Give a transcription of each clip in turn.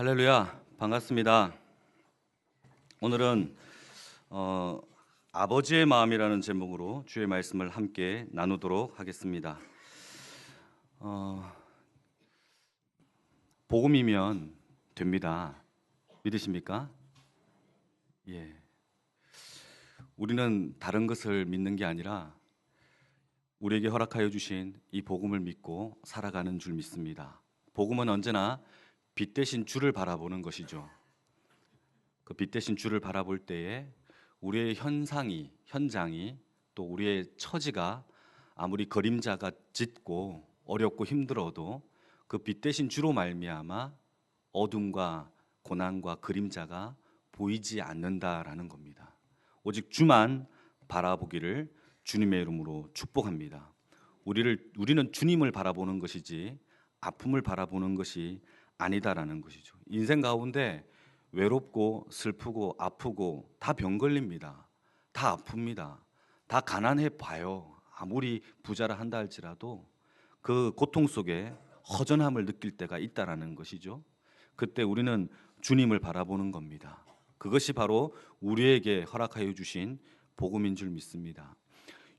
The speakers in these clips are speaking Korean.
할렐루야 반갑습니다. 오늘은 어, 아버지의 마음이라는 제목으로 주의 말씀을 함께 나누도록 하겠습니다. 어, 복음이면 됩니다. 믿으십니까? 예. 우리는 다른 것을 믿는 게 아니라 우리에게 허락하여 주신 이 복음을 믿고 살아가는 줄 믿습니다. 복음은 언제나 빛 대신 주를 바라보는 것이죠. 그 빛 대신 주를 바라볼 때에 우리의 현상이 현장이 또 우리의 처지가 아무리 그림자가 짙고 어렵고 힘들어도 그 빛 대신 주로 말미암아 어둠과 고난과 그림자가 보이지 않는다라는 겁니다. 오직 주만 바라보기를 주님의 이름으로 축복합니다. 우리를 우리는 주님을 바라보는 것이지 아픔을 바라보는 것이 아니다라는 것이죠. 인생 가운데 외롭고 슬프고 아프고 다 병 걸립니다. 다 아픕니다. 다 가난해 봐요. 아무리 부자라 한다 할지라도 그 고통 속에 허전함을 느낄 때가 있다라는 것이죠. 그때 우리는 주님을 바라보는 겁니다. 그것이 바로 우리에게 허락하여 주신 복음인 줄 믿습니다.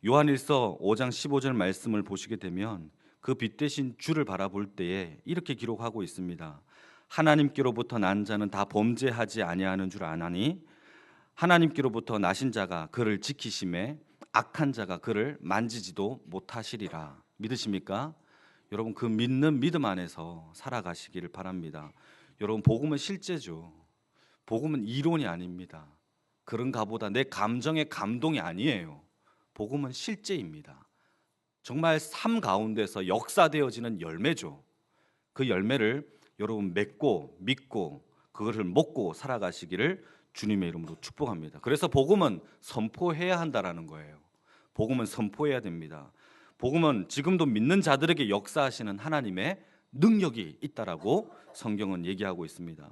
요한일서 5장 15절 말씀을 보시게 되면 그 빛 대신 주를 바라볼 때에 이렇게 기록하고 있습니다. 하나님께로부터 난 자는 다 범죄하지 아니하는 줄 아나니 하나님께로부터 나신 자가 그를 지키심에 악한 자가 그를 만지지도 못하시리라. 믿으십니까? 여러분 그 믿는 믿음 안에서 살아가시기를 바랍니다. 여러분 복음은 실제죠. 복음은 이론이 아닙니다. 그런가 보다 내 감정의 감동이 아니에요. 복음은 실제입니다. 정말 삶 가운데서 역사되어지는 열매죠. 그 열매를 여러분 맺고 믿고 그것을 먹고 살아가시기를 주님의 이름으로 축복합니다. 그래서 복음은 선포해야 한다라는 거예요. 복음은 선포해야 됩니다. 복음은 지금도 믿는 자들에게 역사하시는 하나님의 능력이 있다라고 성경은 얘기하고 있습니다.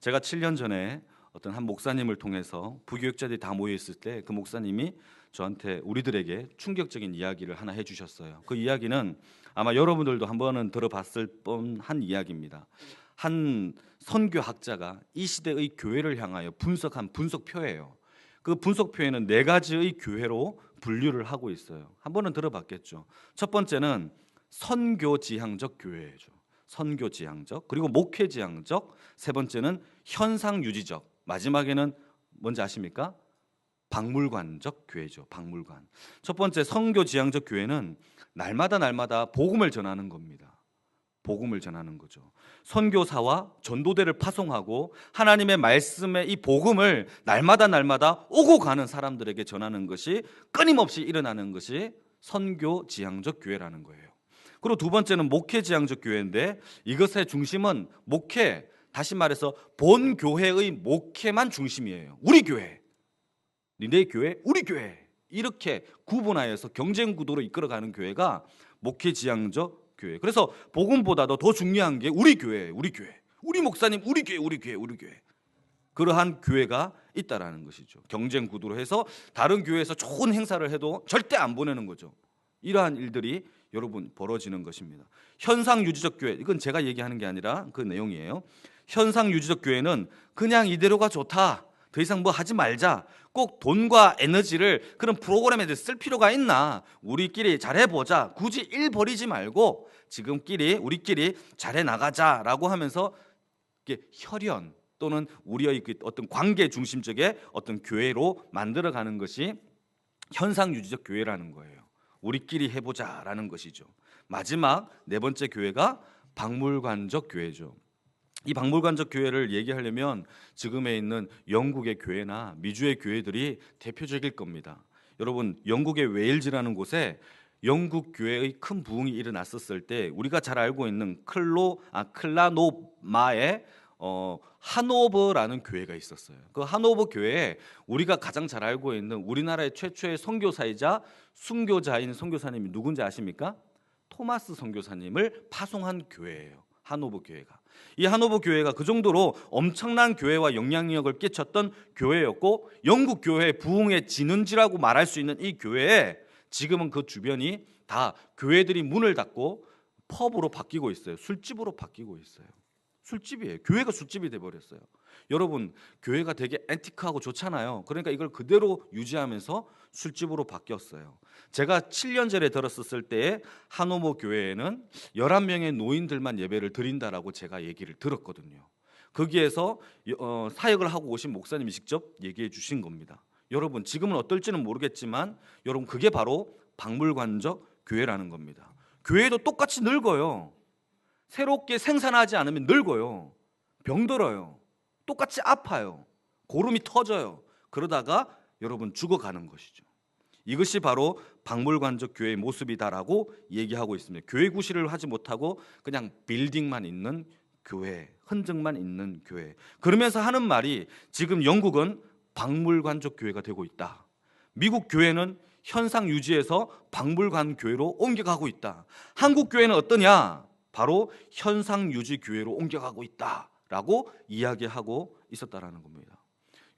제가 7년 전에 어떤 한 목사님을 통해서 부교육자들이 다 모여 있을 때 그 목사님이 저한테 우리들에게 충격적인 이야기를 하나 해주셨어요. 그 이야기는 아마 여러분들도 한 번은 들어봤을 뻔한 이야기입니다. 한 선교학자가 이 시대의 교회를 향하여 분석한 분석표예요. 그 분석표에는 네 가지의 교회로 분류를 하고 있어요. 한 번은 들어봤겠죠. 첫 번째는 선교지향적 교회죠. 선교지향적 그리고 목회지향적 세 번째는 현상유지적 마지막에는 뭔지 아십니까? 박물관적 교회죠. 박물관. 첫 번째 성교 지향적 교회는 날마다 날마다 복음을 전하는 겁니다. 복음을 전하는 거죠. 선교사와 전도대를 파송하고 하나님의 말씀의 이 복음을 날마다 날마다 오고 가는 사람들에게 전하는 것이 끊임없이 일어나는 것이 선교 지향적 교회라는 거예요. 그리고 두 번째는 목회 지향적 교회인데 이것의 중심은 목회 다시 말해서 본 교회의 목회만 중심이에요. 우리 교회. 니네 교회, 우리 교회. 이렇게 구분하여서 경쟁 구도로 이끌어가는 교회가 목회 지향적 교회. 그래서 복음보다도 더 중요한 게 우리 교회, 우리 교회. 우리 목사님, 우리 교회, 우리 교회, 우리 교회. 그러한 교회가 있다라는 것이죠. 경쟁 구도로 해서 다른 교회에서 좋은 행사를 해도 절대 안 보내는 거죠. 이러한 일들이 여러분 벌어지는 것입니다. 현상 유지적 교회 이건 제가 얘기하는 게 아니라 그 내용이에요. 현상 유지적 교회는 그냥 이대로가 좋다. 더 이상 뭐 하지 말자. 꼭 돈과 에너지를 그런 프로그램에 쓸 필요가 있나? 우리끼리 잘해보자. 굳이 일 버리지 말고 지금끼리 우리끼리 잘해 나가자라고 하면서 이게 혈연 또는 우리의 그 어떤 관계 중심적의 어떤 교회로 만들어가는 것이 현상 유지적 교회라는 거예요. 우리끼리 해보자라는 것이죠. 마지막 네 번째 교회가 박물관적 교회죠. 이 박물관적 교회를 얘기하려면 지금에 있는 영국의 교회나 미주의 교회들이 대표적일 겁니다. 여러분 영국의 웨일즈라는 곳에 영국 교회의 큰 부흥이 일어났었을 때 우리가 잘 알고 있는 클로 아 클라노마의 어, 하노버라는 교회가 있었어요. 그 하노버 교회에 우리가 가장 잘 알고 있는 우리나라의 최초의 선교사이자 순교자인 선교사님이 누군지 아십니까? 토마스 선교사님을 파송한 교회예요. 하노버 교회가. 이 하노버 교회가 그 정도로 엄청난 교회와 영향력을 끼쳤던 교회였고 영국 교회의 부흥의 진원지라고 말할 수 있는 이 교회에 지금은 그 주변이 다 교회들이 문을 닫고 펍으로 바뀌고 있어요. 술집으로 바뀌고 있어요. 술집이에요. 교회가 술집이 돼 버렸어요. 여러분, 교회가 되게 앤티크하고 좋잖아요. 그러니까 이걸 그대로 유지하면서 술집으로 바뀌었어요. 제가 7년 전에 들었었을 때에 한호모 교회에는 11명의 노인들만 예배를 드린다라고 제가 얘기를 들었거든요. 거기에서 어, 사역을 하고 오신 목사님이 직접 얘기해 주신 겁니다. 여러분, 지금은 어떨지는 모르겠지만 여러분 그게 바로 박물관적 교회라는 겁니다. 교회도 똑같이 늙어요. 새롭게 생산하지 않으면 늙어요. 병들어요. 똑같이 아파요. 고름이 터져요. 그러다가 여러분 죽어가는 것이죠. 이것이 바로 박물관적 교회의 모습이다라고 얘기하고 있습니다. 교회 구실을 하지 못하고 그냥 빌딩만 있는 교회, 흔적만 있는 교회. 그러면서 하는 말이 지금 영국은 박물관적 교회가 되고 있다. 미국 교회는 현상 유지에서 박물관 교회로 옮겨가고 있다. 한국 교회는 어떠냐? 바로 현상 유지 교회로 옮겨가고 있다라고 이야기하고 있었다라는 겁니다.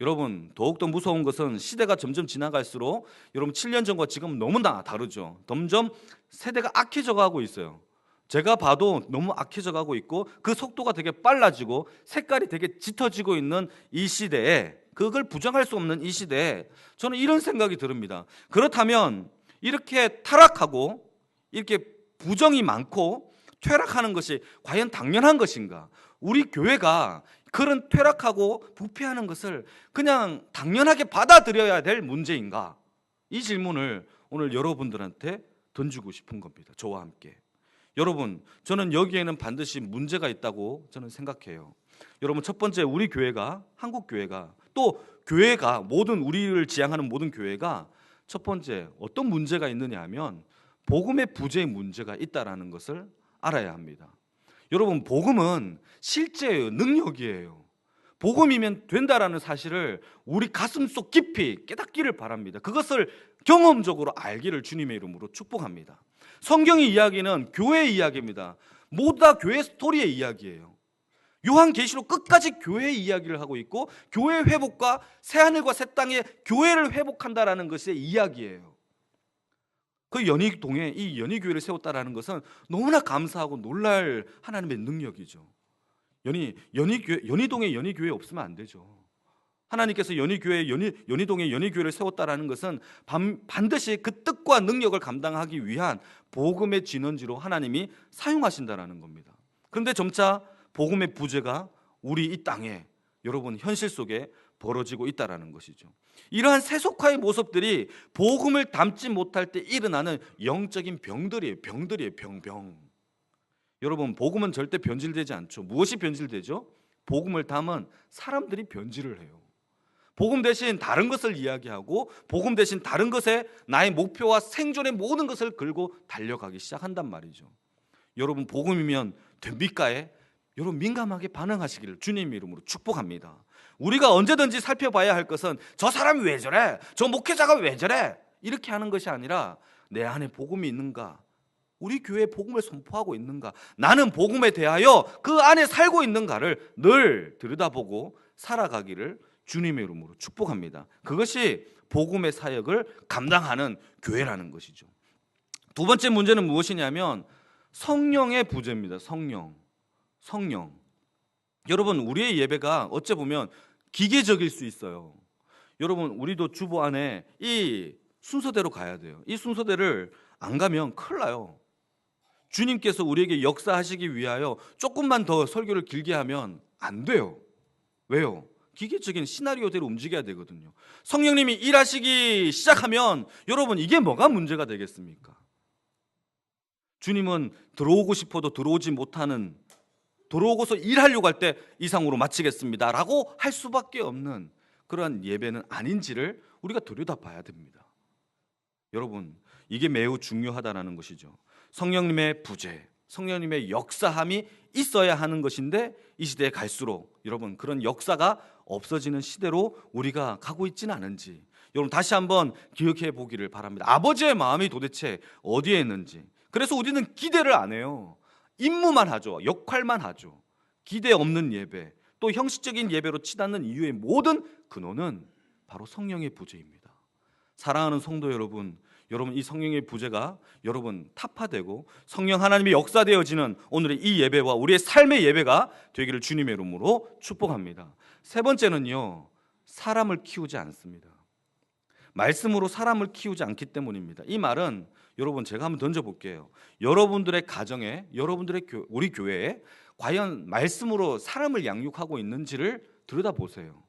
여러분 더욱더 무서운 것은 시대가 점점 지나갈수록 여러분 7년 전과 지금 너무나 다르죠. 점점 세대가 악해져 가고 있어요. 제가 봐도 너무 악해져 가고 있고 그 속도가 되게 빨라지고 색깔이 되게 짙어지고 있는 이 시대에 그걸 부정할 수 없는 이 시대에 저는 이런 생각이 듭니다. 그렇다면 이렇게 타락하고 이렇게 부정이 많고 퇴락하는 것이 과연 당연한 것인가? 우리 교회가 그런 퇴락하고 부패하는 것을 그냥 당연하게 받아들여야 될 문제인가? 이 질문을 오늘 여러분들한테 던지고 싶은 겁니다. 저와 함께. 여러분, 저는 여기에는 반드시 문제가 있다고 저는 생각해요. 여러분, 첫 번째 우리 교회가 한국 교회가 또 교회가 모든 우리를 지향하는 모든 교회가 첫 번째 어떤 문제가 있느냐 하면 복음의 부재의 문제가 있다라는 것을 알아야 합니다. 여러분 복음은 실제의 능력이에요. 복음이면 된다라는 사실을 우리 가슴 속 깊이 깨닫기를 바랍니다. 그것을 경험적으로 알기를 주님의 이름으로 축복합니다. 성경의 이야기는 교회의 이야기입니다. 모두 다 교회 스토리의 이야기예요. 요한계시록 끝까지 교회의 이야기를 하고 있고 교회 회복과 새하늘과 새 땅의 교회를 회복한다라는 것의 이야기예요. 그 연희동에 이 연희교회를 세웠다라는 것은 너무나 감사하고 놀랄 하나님의 능력이죠. 연희 연희교회 연희동에 연희교회 없으면 안 되죠. 하나님께서 연희교회 연희 연희동에 연희교회를 세웠다라는 것은 반, 반드시 그 뜻과 능력을 감당하기 위한 복음의 진원지로 하나님이 사용하신다라는 겁니다. 그런데 점차 복음의 부재가 우리 이 땅에 여러분 현실 속에 벌어지고 있다라는 것이죠. 이러한 세속화의 모습들이 복음을 담지 못할 때 일어나는 영적인 병들이에요. 병들이에요. 병병. 여러분 복음은 절대 변질되지 않죠. 무엇이 변질되죠? 복음을 담은 사람들이 변질을 해요. 복음 대신 다른 것을 이야기하고 복음 대신 다른 것에 나의 목표와 생존의 모든 것을 걸고 달려가기 시작한단 말이죠. 여러분 복음이면 됩니까에 여러분 민감하게 반응하시기를 주님 이름으로 축복합니다. 우리가 언제든지 살펴봐야 할 것은 저 사람이 왜 저래? 저 목회자가 왜 저래? 이렇게 하는 것이 아니라 내 안에 복음이 있는가? 우리 교회에 복음을 선포하고 있는가? 나는 복음에 대하여 그 안에 살고 있는가를 늘 들여다보고 살아가기를 주님의 이름으로 축복합니다. 그것이 복음의 사역을 감당하는 교회라는 것이죠. 두 번째 문제는 무엇이냐면 성령의 부재입니다. 성령. 성령. 여러분, 우리의 예배가 어째 보면 기계적일 수 있어요. 여러분, 우리도 주보 안에 이 순서대로 가야 돼요. 이 순서대를 안 가면 큰일 나요. 주님께서 우리에게 역사하시기 위하여 조금만 더 설교를 길게 하면 안 돼요. 왜요? 기계적인 시나리오대로 움직여야 되거든요. 성령님이 일하시기 시작하면 여러분 이게 뭐가 문제가 되겠습니까? 주님은 들어오고 싶어도 들어오지 못하는 들어오고서 일하려고 할 때 이상으로 마치겠습니다. 라고 할 수밖에 없는 그러한 예배는 아닌지를 우리가 들여다 봐야 됩니다. 여러분, 이게 매우 중요하다는 것이죠. 성령님의 부재, 성령님의 역사함이 있어야 하는 것인데 이 시대에 갈수록 여러분 그런 역사가 없어지는 시대로 우리가 가고 있지는 않은지 여러분 다시 한번 기억해 보기를 바랍니다. 아버지의 마음이 도대체 어디에 있는지. 그래서 우리는 기대를 안 해요. 임무만 하죠. 역할만 하죠. 기대 없는 예배, 또 형식적인 예배로 치닫는 이유의 모든 근원은 바로 성령의 부재입니다. 사랑하는 성도 여러분, 여러분 이 성령의 부재가 여러분 타파되고 성령 하나님이 역사되어지는 오늘의 이 예배와 우리의 삶의 예배가 되기를 주님의 이름으로 축복합니다. 세 번째는요. 사람을 키우지 않습니다. 말씀으로 사람을 키우지 않기 때문입니다. 이 말은 여러분 제가 한번 던져 볼게요. 여러분들의 가정에 여러분들의 교, 우리 교회에 과연 말씀으로 사람을 양육하고 있는지를 들여다보세요.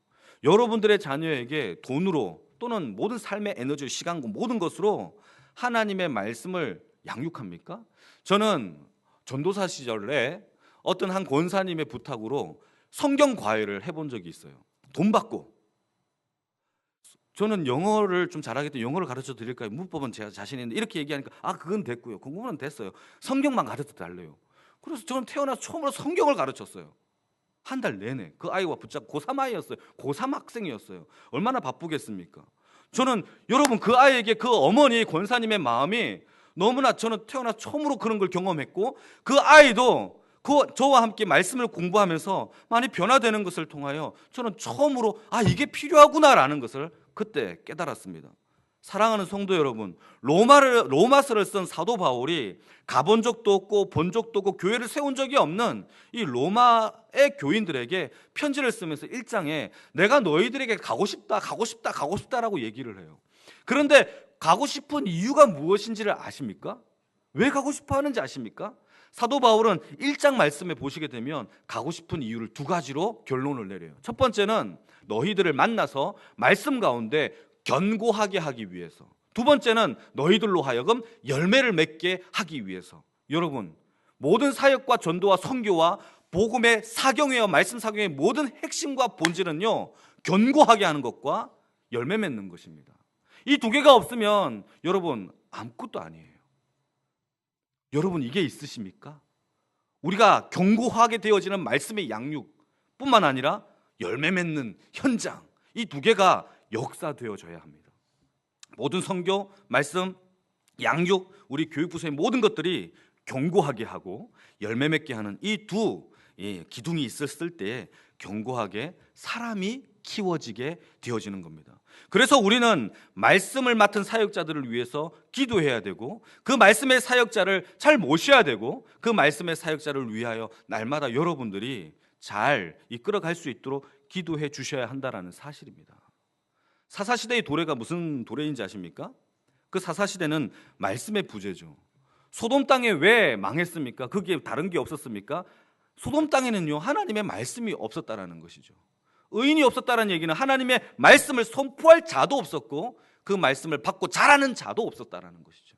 여러분들의 자녀에게 돈으로 또는 모든 삶의 에너지, 시간과 모든 것으로 하나님의 말씀을 양육합니까? 저는 전도사 시절에 어떤 한 권사님의 부탁으로 성경 과외를 해본 적이 있어요. 돈 받고. 저는 영어를 좀 때문에 영어를 가르쳐 드릴까요? 문법은 제가 자신 있는데 이렇게 얘기하니까 아 그건 됐고요. 그거는 됐어요. 성경만 가르쳐 달래요. 그래서 저는 태어나서 처음으로 성경을 가르쳤어요. 한 달 내내 그 아이와 붙잡고 고3 아이였어요. 고3 학생이었어요. 얼마나 바쁘겠습니까? 저는 여러분 그 아이에게 그 어머니 권사님의 마음이 너무나 저는 태어나 처음으로 그런 걸 경험했고 그 아이도 그 저와 함께 말씀을 공부하면서 많이 변화되는 것을 통하여 저는 처음으로 아 이게 필요하구나라는 것을 그때 깨달았습니다. 사랑하는 성도 여러분, 로마를 로마서를 쓴 사도 바울이 가본 적도 없고 본 적도 없고 교회를 세운 적이 없는 이 로마의 교인들에게 편지를 쓰면서 일장에 내가 너희들에게 가고 싶다, 가고 싶다, 가고 싶다라고 얘기를 해요. 그런데 가고 싶은 이유가 무엇인지를 아십니까? 왜 가고 싶어 하는지 아십니까? 사도 바울은 1장 말씀에 보시게 되면 가고 싶은 이유를 두 가지로 결론을 내려요. 첫 번째는 너희들을 만나서 말씀 가운데 견고하게 하기 위해서. 두 번째는 너희들로 하여금 열매를 맺게 하기 위해서. 여러분, 모든 사역과 전도와 선교와 복음의 사경회와 말씀 사경의 모든 핵심과 본질은요. 견고하게 하는 것과 열매 맺는 것입니다. 이 두 개가 없으면 여러분 아무것도 아니에요. 여러분 이게 있으십니까? 우리가 견고하게 되어지는 말씀의 양육뿐만 아니라 열매 맺는 현장 이 두 개가 역사되어져야 합니다. 모든 성교, 말씀, 양육, 우리 교육부서의 모든 것들이 견고하게 하고 열매 맺게 하는 이두 기둥이 있었을 때 견고하게 사람이 키워지게 되어지는 겁니다. 그래서 우리는 말씀을 맡은 사역자들을 위해서 기도해야 되고 그 말씀의 사역자를 잘 모셔야 되고 그 말씀의 사역자를 위하여 날마다 여러분들이 잘 이끌어갈 수 있도록 기도해 주셔야 한다라는 사실입니다. 사사시대의 도래가 무슨 도래인지 아십니까? 그 사사시대는 말씀의 부재죠. 소돔 땅에 왜 망했습니까? 그게 다른 게 없었습니까? 소돔 땅에는요, 하나님의 말씀이 없었다라는 것이죠. 의인이 없었다는 얘기는 하나님의 말씀을 선포할 자도 없었고 그 말씀을 받고 자라는 자도 없었다라는 것이죠.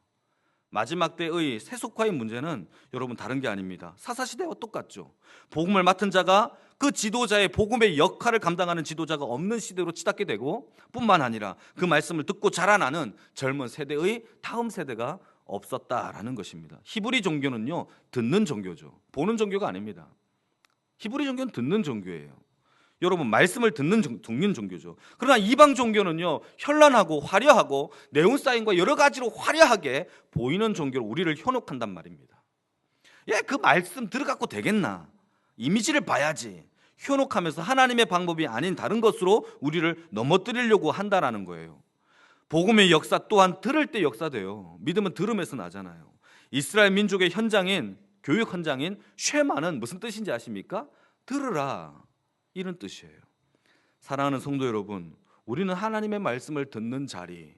마지막 때의 세속화의 문제는 여러분 다른 게 아닙니다. 사사시대와 똑같죠. 복음을 맡은 자가 그 지도자의 복음의 역할을 감당하는 지도자가 없는 시대로 치닫게 되고 뿐만 아니라 그 말씀을 듣고 자라나는 젊은 세대의 다음 세대가 없었다라는 것입니다. 히브리 종교는요, 듣는 종교죠. 보는 종교가 아닙니다. 히브리 종교는 듣는 종교예요. 여러분 말씀을 듣는 듣는 종교죠. 그러나 이방 종교는요 현란하고 화려하고 네온 사인과 여러 가지로 화려하게 보이는 종교로 우리를 현혹한단 말입니다. 예, 그 말씀 들어갖고 되겠나? 이미지를 봐야지. 현혹하면서 하나님의 방법이 아닌 다른 것으로 우리를 넘어뜨리려고 한다라는 거예요. 복음의 역사 또한 들을 때 역사돼요. 믿음은 들음에서 나잖아요. 이스라엘 민족의 현장인 교육 현장인 쉐마는 무슨 뜻인지 아십니까? 들으라. 이런 뜻이에요. 사랑하는 성도 여러분, 우리는 하나님의 말씀을 듣는 자리,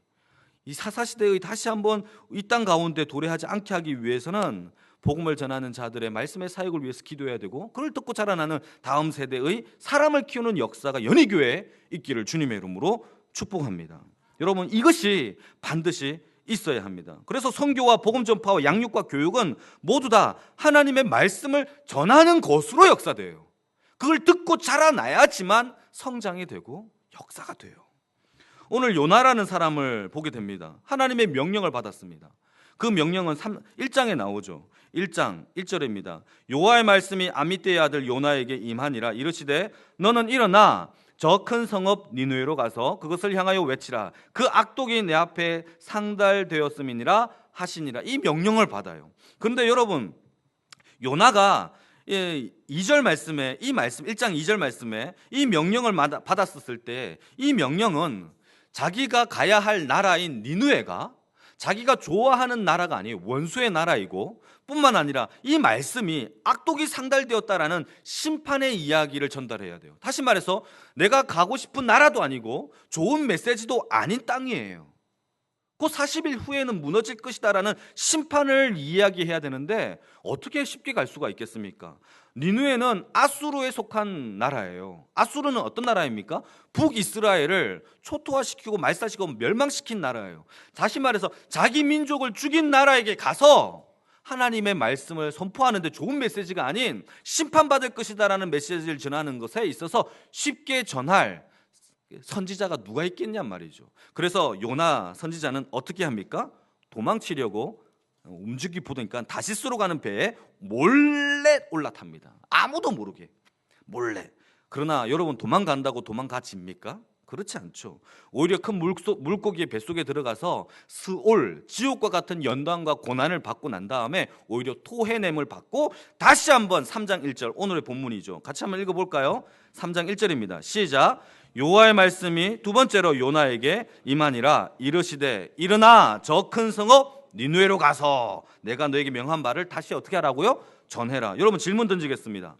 이 사사시대의 다시 한번 이 땅 가운데 도래하지 않게 하기 위해서는 복음을 전하는 자들의 말씀의 사역을 위해서 기도해야 되고 그걸 듣고 자라나는 다음 세대의 사람을 키우는 역사가 연희교회에 있기를 주님의 이름으로 축복합니다. 여러분 이것이 반드시 있어야 합니다. 그래서 성교와 복음 전파와 양육과 교육은 모두 다 하나님의 말씀을 전하는 것으로 역사돼요. 그걸 듣고 자라나야지만 성장이 되고 역사가 돼요. 오늘 요나라는 사람을 보게 됩니다. 하나님의 명령을 받았습니다. 그 명령은 3, 1장에 나오죠. 1장 1절입니다. 요하의 말씀이 아미떼의 아들 요나에게 임하니라 이르시되 너는 일어나 저 큰 성읍 니누에로 가서 그것을 향하여 외치라 그 악독이 내 앞에 상달되었음이니라 하시니라 이 명령을 받아요. 그런데 여러분 요나가 예, 2절 말씀에 이 말씀 1장 2절 말씀에 이 명령을 받았었을 때 이 명령은 자기가 가야 할 나라인 니누에가 자기가 좋아하는 나라가 아니에요. 원수의 나라이고 뿐만 아니라 이 말씀이 악독이 상달되었다라는 심판의 이야기를 전달해야 돼요. 다시 말해서 내가 가고 싶은 나라도 아니고 좋은 메시지도 아닌 땅이에요. 그 40일 후에는 무너질 것이다라는 심판을 이야기해야 되는데 어떻게 쉽게 갈 수가 있겠습니까? 니누에는 아수르에 속한 나라예요. 아수르는 어떤 나라입니까? 북이스라엘을 초토화시키고 말살시키고 멸망시킨 나라예요. 다시 말해서 자기 민족을 죽인 나라에게 가서 하나님의 말씀을 선포하는데 좋은 메시지가 아닌 심판받을 것이다라는 메시지를 전하는 것에 있어서 쉽게 전할 선지자가 누가 있겠냔 말이죠. 그래서 요나 선지자는 어떻게 합니까? 도망치려고 움직이 보니까 다시스로 가는 배에 몰래 올라탑니다. 아무도 모르게 몰래. 그러나 여러분 도망간다고 도망가집니까? 그렇지 않죠. 오히려 큰 물속, 물고기의 뱃속에 들어가서 스올, 지옥과 같은 연단과 고난을 받고 난 다음에 오히려 토해냄을 받고 다시 한번 3장 1절 오늘의 본문이죠. 같이 한번 읽어볼까요? 3장 1절입니다. 시작. 요하의 말씀이 두 번째로 요나에게 임하니라 이르시되 일어나 저 큰 성읍 니누에로 가서 내가 너에게 명한 말을 다시 어떻게 하라고요? 전해라. 여러분 질문 던지겠습니다.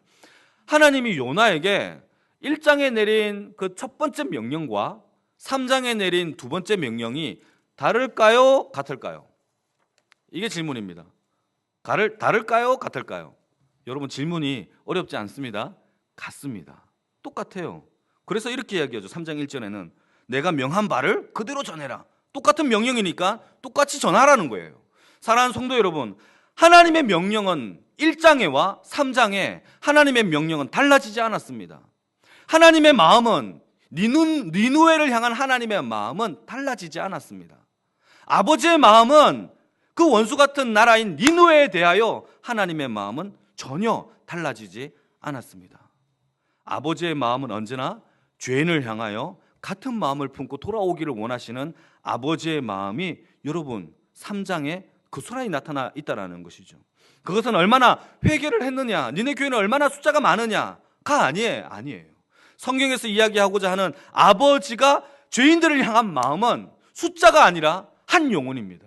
하나님이 요나에게 1장에 내린 그 첫 번째 명령과 3장에 내린 두 번째 명령이 다를까요? 같을까요? 이게 질문입니다. 다를, 다를까요? 같을까요? 여러분 질문이 어렵지 않습니다. 같습니다. 똑같아요. 그래서 이렇게 이야기하죠. 3장 1절에는 내가 명한 바를 그대로 전해라. 똑같은 명령이니까 똑같이 전하라는 거예요. 사랑하는 성도 여러분, 하나님의 명령은 1장에와 3장에 하나님의 명령은 달라지지 않았습니다. 하나님의 마음은 니누, 니누에를 향한 하나님의 마음은 달라지지 않았습니다. 아버지의 마음은 그 원수 같은 나라인 니누에에 대하여 하나님의 마음은 전혀 달라지지 않았습니다. 아버지의 마음은 언제나 죄인을 향하여 같은 마음을 품고 돌아오기를 원하시는 아버지의 마음이 여러분 3장에 그 소란이 나타나 있다라는 것이죠. 그것은 얼마나 회개를 했느냐, 니네 교회는 얼마나 숫자가 많으냐가 아니에요. 아니에요. 성경에서 이야기하고자 하는 아버지가 죄인들을 향한 마음은 숫자가 아니라 한 영혼입니다.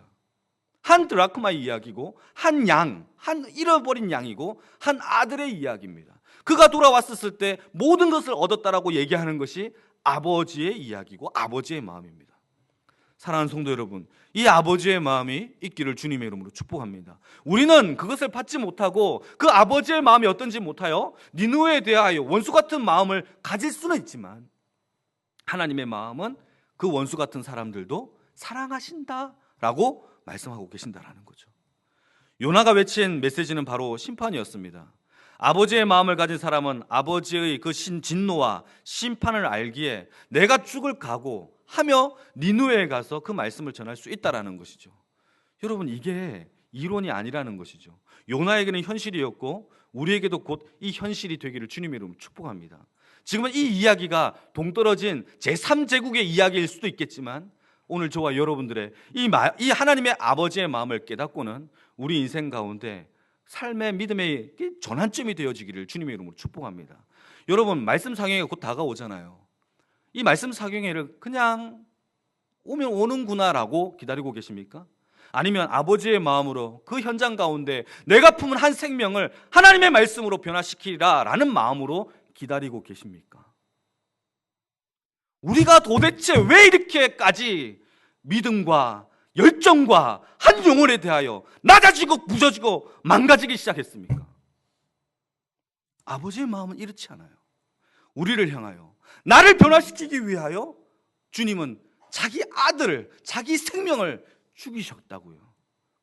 한 드라크마의 이야기고 한 양, 한 잃어버린 양이고 한 아들의 이야기입니다. 그가 돌아왔었을 때 모든 것을 얻었다라고 얘기하는 것이 아버지의 이야기고 아버지의 마음입니다. 사랑하는 성도 여러분, 이 아버지의 마음이 있기를 주님의 이름으로 축복합니다. 우리는 그것을 받지 못하고 그 아버지의 마음이 어떤지 못하여 니누에 대하여 원수 같은 마음을 가질 수는 있지만 하나님의 마음은 그 원수 같은 사람들도 사랑하신다라고 말씀하고 계신다라는 거죠. 요나가 외친 메시지는 바로 심판이었습니다. 아버지의 마음을 가진 사람은 아버지의 그 신, 진노와 심판을 알기에 내가 죽을 각오 하며 니누에 가서 그 말씀을 전할 수 있다라는 것이죠. 여러분 이게 이론이 아니라는 것이죠. 요나에게는 현실이었고 우리에게도 곧 이 현실이 되기를 주님의 이름으로 축복합니다. 지금은 이 이야기가 동떨어진 제3제국의 이야기일 수도 있겠지만 오늘 저와 여러분들의 이, 마, 이 하나님의 아버지의 마음을 깨닫고는 우리 인생 가운데 삶의 믿음의 전환점이 되어지기를 주님의 이름으로 축복합니다. 여러분 말씀 상행이 곧 다가오잖아요. 이 말씀 사경회를 그냥 오면 오는구나라고 기다리고 계십니까? 아니면 아버지의 마음으로 그 현장 가운데 내가 품은 한 생명을 하나님의 말씀으로 변화시키라라는 마음으로 기다리고 계십니까? 우리가 도대체 왜 이렇게까지 믿음과 열정과 한 영혼에 대하여 낮아지고 부서지고 망가지기 시작했습니까? 아버지의 마음은 이렇지 않아요. 우리를 향하여 나를 변화시키기 위하여 주님은 자기 아들을 자기 생명을 죽이셨다고요.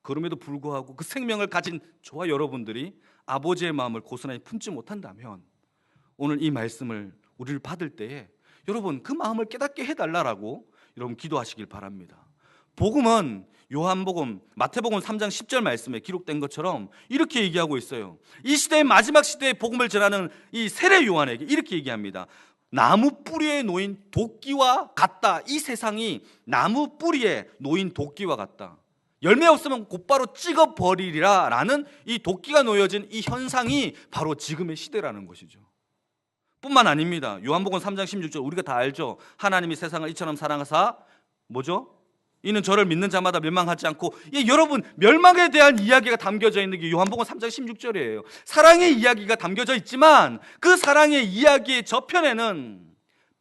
그럼에도 불구하고 그 생명을 가진 저와 여러분들이 아버지의 마음을 고스란히 품지 못한다면 오늘 이 말씀을 우리를 받을 때에 여러분 그 마음을 깨닫게 해달라라고 여러분 기도하시길 바랍니다. 복음은 요한복음, 마태복음 3장 10절 말씀에 기록된 것처럼 이렇게 얘기하고 있어요. 이 시대의 마지막 시대의 복음을 전하는 이 세례 요한에게 이렇게 얘기합니다. 나무 뿌리에 놓인 도끼와 같다. 이 세상이 나무 뿌리에 놓인 도끼와 같다. 열매 없으면 곧바로 찍어 버리리라 라는 이 도끼가 놓여진 이 현상이 바로 지금의 시대라는 것이죠. 뿐만 아닙니다. 요한복음 3장 16절 우리가 다 알죠. 하나님이 세상을 이처럼 사랑하사 뭐죠? 이는 저를 믿는 자마다 멸망하지 않고 이 여러분 멸망에 대한 이야기가 담겨져 있는 게 요한복음 3장 16절이에요. 사랑의 이야기가 담겨져 있지만 그 사랑의 이야기의 저편에는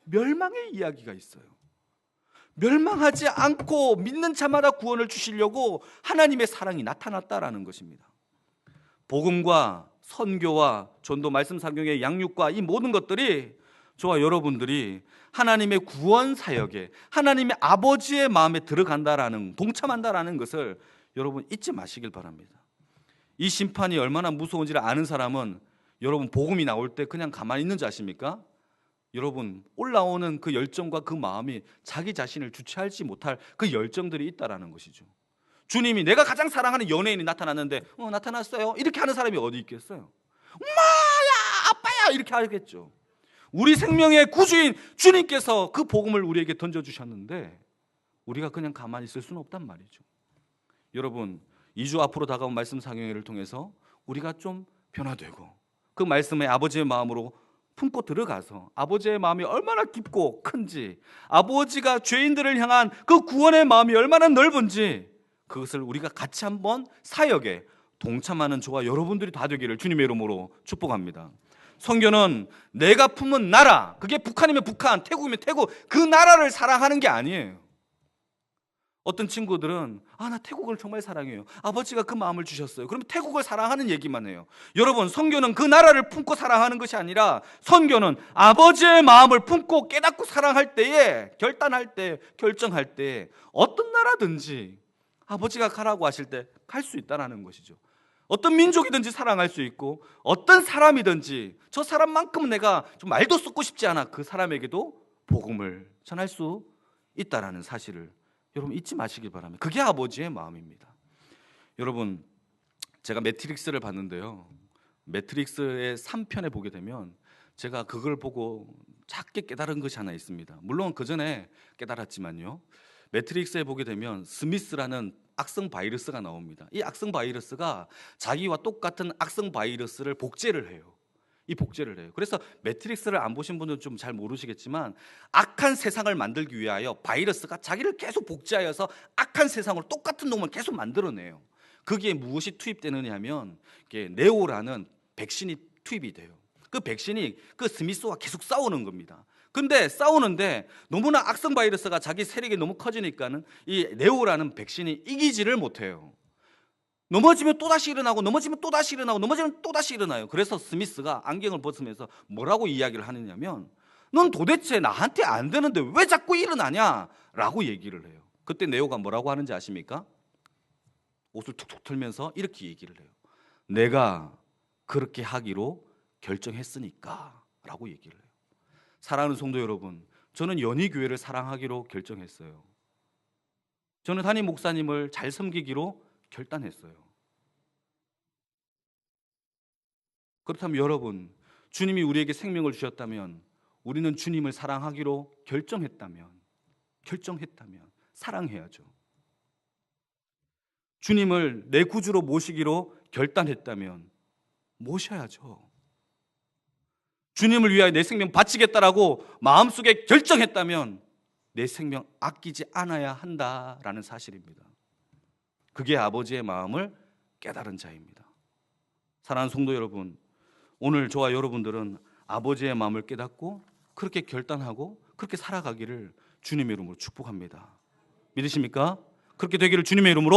멸망의 이야기가 있어요. 멸망하지 않고 믿는 자마다 구원을 주시려고 하나님의 사랑이 나타났다라는 것입니다. 복음과 선교와 전도 말씀 상경의 양육과 이 모든 것들이 저와 여러분들이 하나님의 구원 사역에 하나님의 아버지의 마음에 들어간다라는 동참한다라는 것을 여러분 잊지 마시길 바랍니다. 이 심판이 얼마나 무서운지를 아는 사람은 여러분 복음이 나올 때 그냥 가만히 있는 줄 아십니까? 여러분 올라오는 그 열정과 그 마음이 자기 자신을 주체하지 못할 그 열정들이 있다라는 것이죠. 주님이 내가 가장 사랑하는 연예인이 나타났는데 어 나타났어요. 이렇게 하는 사람이 어디 있겠어요? 엄마야, 아빠야 이렇게 하겠죠. 우리 생명의 구주인 주님께서 그 복음을 우리에게 던져 주셨는데 우리가 그냥 가만히 있을 수는 없단 말이죠. 여러분, 2주 앞으로 다가온 말씀 상영회를 통해서 우리가 좀 변화되고 그 말씀의 아버지의 마음으로 품고 들어가서 아버지의 마음이 얼마나 깊고 큰지 아버지가 죄인들을 향한 그 구원의 마음이 얼마나 넓은지 그것을 우리가 같이 한번 사역에 동참하는 저와 여러분들이 다 되기를 주님의 이름으로 축복합니다. 성교는 내가 품은 나라, 그게 북한이면 북한, 태국이면 태국, 그 나라를 사랑하는 게 아니에요. 어떤 친구들은 아 나 태국을 정말 사랑해요. 아버지가 그 마음을 주셨어요. 그러면 태국을 사랑하는 얘기만 해요. 여러분 선교는 그 나라를 품고 사랑하는 것이 아니라 선교는 아버지의 마음을 품고 깨닫고 사랑할 때에 결단할 때 결정할 때 어떤 나라든지 아버지가 가라고 하실 때 갈 수 있다라는 것이죠. 어떤 민족이든지 사랑할 수 있고 어떤 사람이든지 저 사람만큼 내가 좀 말도 쏟고 싶지 않아 그 사람에게도 복음을 전할 수 있다라는 사실을 여러분 잊지 마시길 바랍니다. 그게 아버지의 마음입니다. 여러분 제가 매트릭스를 봤는데요. 매트릭스의 3편에 보게 되면 제가 그걸 보고 작게 깨달은 것이 하나 있습니다. 물론 그 전에 깨달았지만요. 매트릭스에 보게 되면 스미스라는 악성 바이러스가 나옵니다. 이 악성 바이러스가 자기와 똑같은 악성 바이러스를 복제를 해요. 이 복제를 해요. 그래서 매트릭스를 안 보신 분들은 좀 잘 모르시겠지만 악한 세상을 만들기 위하여 바이러스가 자기를 계속 복제하여서 악한 세상으로 똑같은 놈을 계속 만들어내요. 거기에 무엇이 투입되느냐 하면 네오라는 백신이 투입이 돼요. 그 백신이 그 스미스와 계속 싸우는 겁니다. 근데 싸우는데 너무나 악성 바이러스가 자기 세력이 너무 커지니까는 이 네오라는 백신이 이기지를 못해요. 넘어지면 또 다시 일어나고 넘어지면 또 다시 일어나고 넘어지면 또 다시 일어나요. 그래서 스미스가 안경을 벗으면서 뭐라고 이야기를 하느냐면 넌 도대체 나한테 안 되는데 왜 자꾸 일어나냐 라고 얘기를 해요. 그때 네오가 뭐라고 하는지 아십니까? 옷을 툭툭 털면서 이렇게 얘기를 해요. 내가 그렇게 하기로 결정했으니까 라고 얘기를 해요. 사랑하는 성도 여러분, 저는 연희 교회를 사랑하기로 결정했어요. 저는 담임 목사님을 잘 섬기기로 결단했어요. 그렇다면 여러분, 주님이 우리에게 생명을 주셨다면 우리는 주님을 사랑하기로 결정했다면 결정했다면 사랑해야죠. 주님을 내 구주로 모시기로 결단했다면 모셔야죠. 주님을 위하여 내 생명 바치겠다라고 마음속에 결정했다면 내 생명 아끼지 않아야 한다라는 사실입니다. 그게 아버지의 마음을 깨달은 자입니다. 사랑하는 성도 여러분, 오늘 저와 여러분들은 아버지의 마음을 깨닫고 그렇게 결단하고 그렇게 살아가기를 주님의 이름으로 축복합니다. 믿으십니까? 그렇게 되기를 주님의 이름으로